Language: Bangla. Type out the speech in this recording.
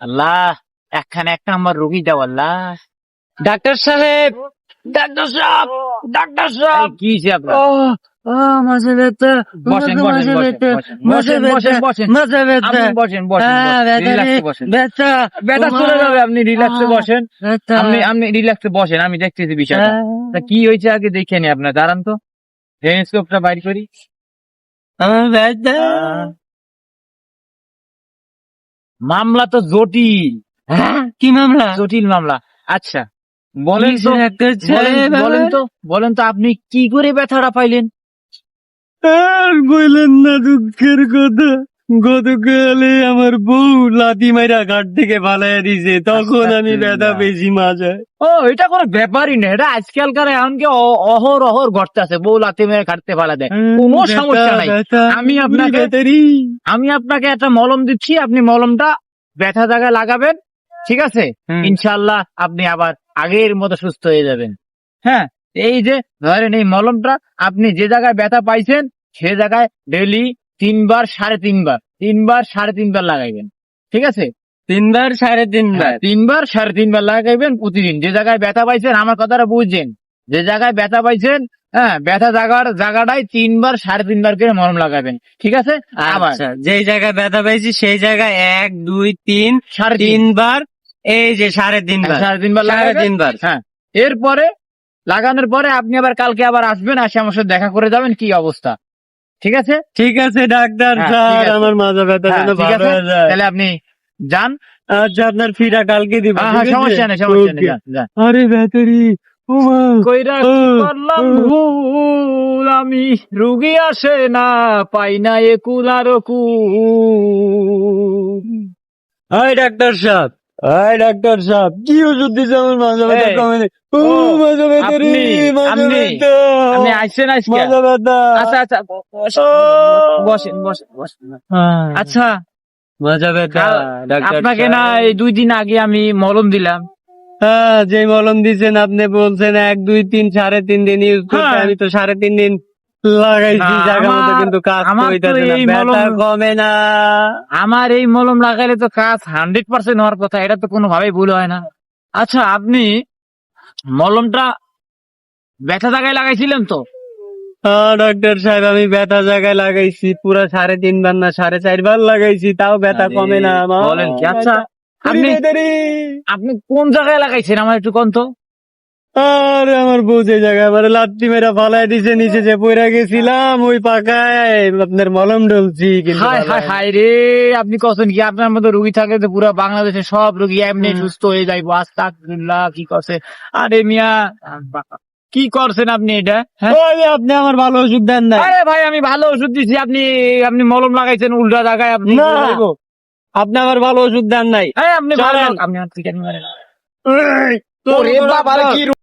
আল্লাহ একখানে একটা আমার রুগী দাও আল্লাহ। ডাক্তার সাহেব ডাক্তার সাহেব ডাক্তার সাহেব। কি মাঝে ব্যথা বসেন বসেন মাঝে বসেন বসেন, বসেন ব্যথা বসেন বসেন মাঝে ব্যথা। আপনি বসেন বসেন হ্যাঁ ব্যথা রিল্যাক্সে বসেন। ব্যথা। ব্যথা চলে যাবে আপনি রিল্যাক্সে বসেন। আপনি আপনি রিল্যাক্সে বসেন আমি দেখতেছি বিষয়টা। হ্যাঁ। তা কি হয়েছে আগে দেখে নি আপনার দাঁড়ান তো। টেলিস্কোপটা বাইর করি। আমার ব্যথা। মামলা তো জটিল। হ্যাঁ? কি মামলা? জটিল মামলা। আচ্ছা বলেন তো বলেন বলেন তো বলেন তো আপনি কি করে ব্যথাটা পাইলেন? আর বললেন না দুঃখের কথা। গতকালে আমার বউ লাথি মাইরা ঘাট থেকে পালাইয়া দিছে তখন আমি ব্যথা পেয়েছি মাঝায় ও এটা কোনো ব্যাপারই না এটা আজকালকার এমনকি অহর অহর ঘটতে আছে বউ লাথি মেরে কাটতে পালা দেয়। কোনো সমস্যা নাই। আমি আপনাকে- আমি আপনাকে একটা মলম দিচ্ছি আপনি মলমটা ব্যথা জায়গায় লাগাবেন ঠিক আছে? ইনশাল্লাহ আপনি আবার আগের মতো সুস্থ হয়ে যাবেন। হ্যাঁ এই যে ধরেন এই মলমটা আপনি যে জায়গায় ব্যথা পাইছেন সে জায়গায় ডেলি তিনবার সাড়ে তিনবার তিনবার সাড়ে তিনবার লাগাইবেন ঠিক আছে? তিনবার সাড়ে তিনবার। হ্যাঁ, তিনবার সাড়ে তিনবার লাগাইবেন প্রতিদিন। যে জায়গায় ব্যথা পাইছেন আমার কথাটা বুঝছেন। যে জায়গায় ব্যথা পাইছেন হ্যাঁ ব্যথা জাগার জায়গাটায় তিনবার সাড়ে তিনবার করে মরম লাগাবেন ঠিক আছে? আবার আচ্ছা যেই জায়গায় ব্যথা পাইছি সেই জায়গায় এক দুই তিন সাড়ে তিনবার এই যে সাড়ে তিনবার। সাড়ে তিনবার সাড়ে তিনবার। হ্যাঁ এরপরে লাগানোর পরে আপনি আবার কালকে আবার আসবেন আসে আমার সাথে দেখা করে যাবেন কি অবস্থা? ঠিক আছে ঠিক আছে ডাক্তার হ্যাঁ, স্যার আমার মাজা ব্যথা হ্যাঁ, যেন ঠিক ভালো আছে। হয়ে যায় তাহলে আপনি যান আচ্ছা আপনার ফিটা কালকে দিব হ্যাঁ, ঠিক হ্যাঁ, আছে? সমস্যা নেই সমস্যা নেই Okay. যান, যান। আরে ব্যাটারি করলাম। ভুল আমি রুগী আসে না পাই না এ কুলার কুল হাই ডাক্তার সাহেব ডাক্তার সাহেব কি ওষুধ দিছে আমার মাজা ব্যথা কমে নেই ও মাজা ব্যথা রে আপনি- ব্যথা আপনি আসছেন আজকে? মাজা ব্যথা আচ্ছা আচ্ছা বসেন, বসেন বসেন হ্যাঁ, আচ্ছা। মাজা ব্যথা ডাক্তার আপনাকে না এই দুই দিন আগে আমি মলম দিলাম। হ্যাঁ যে মলম দিছেন আপনি বলছেন এক দুই তিন সাড়ে তিন দিন ইউজ করতে হ্যাঁ। আমি তো সাড়ে তিন দিন লাগাইছি না, জায়গা মতো আমার- কিন্তু কাজ আমার না এই ব্যথা মলম- কমে না। আমার এই মলম লাগাইলে তো কাজ হান্ড্রেড পার্সেন্ট হওয়ার কথা এটা তো কোনোভাবেই ভুল হয় না। আচ্ছা আপনি মলমটা ব্যথা জায়গায় লাগাইছিলেন তো? ডাক্তার সাহেব আমি ব্যথা জায়গায় লাগাইছি পুরো সাড়ে তিনবার না সাড়ে চারবার লাগাইছি তাও ব্যথা কমে না বলেন কি? আচ্ছা আপনি আপনি কোন জায়গায় লাগাইছেন? আমার একটু কোন তো? আরে আমার বউ যে জায়গায় আমার লাত্তি মেরা ফালাই দিছে নিচে যে পড়ে গেছিলাম ওই পাকায় আপনার মলম ডলছি কিন্তু হাই হাই হাই রে আপনি কছেন কি? আপনার মতো রুগী থাকে তো পুরো বাংলাদেশে সব রুগী এমনি সুস্থ হয়ে যাইবো আস্তাকুল্লাহ কি করছে? আরে মিয়া কি করছেন আপনি এটা হ্যাঁ? আপনি আমার ভালো ওষুধ দেন না আরে ভাই আমি ভালো ওষুধ দিছি। আপনি আপনি মলম লাগাইছেন উল্টা জায়গায় আপনি। কি? আপনি আমার ভালো ওষুধ দেন নাই। এই আপনি ভালো। আপনি হাত থেকে মারেন কি